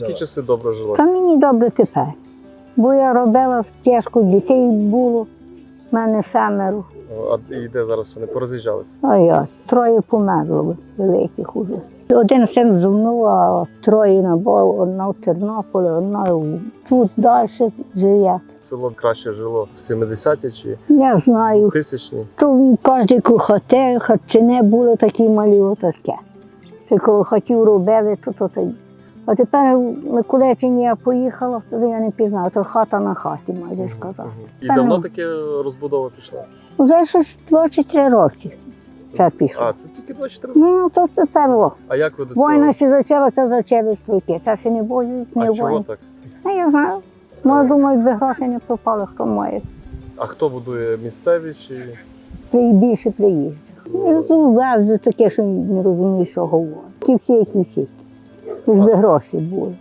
Які часи добре Та жилося? мені добре тепер. Бо я робила тяжко, дітей було, в мене семеро. А і де зараз вони пороз'їжджалися? А я троє померло великих уже. Один син зо мною, а троє на бо одна в Тернополі, одна тут далі живе. Село краще жило в 70-ті чи Я знаю, 2000-ні? то кожен хате, хатчини були такі малі отаке. Коли хотів робили, то то тоді. А тепер в Миколаївщині я поїхала, тоді я не пізнала, то хата на хаті, майже сказав. І Та давно ну. таке розбудова пішла? Вже щось 23 роки це пішло. А, це тільки 24 Ну, то тепер о. А як ви до цього? Війна ще почала, це почали стройки. Це ще не воюють, не А чого воюють. так? А я знаю. Може, думають, би гроші не пропали, хто має. А хто будує місцеві чи При- Більше приїжджих. Ну, везде таке, що не розумієш, що говорить. Ті всі, які всі. Лиш не гроші були.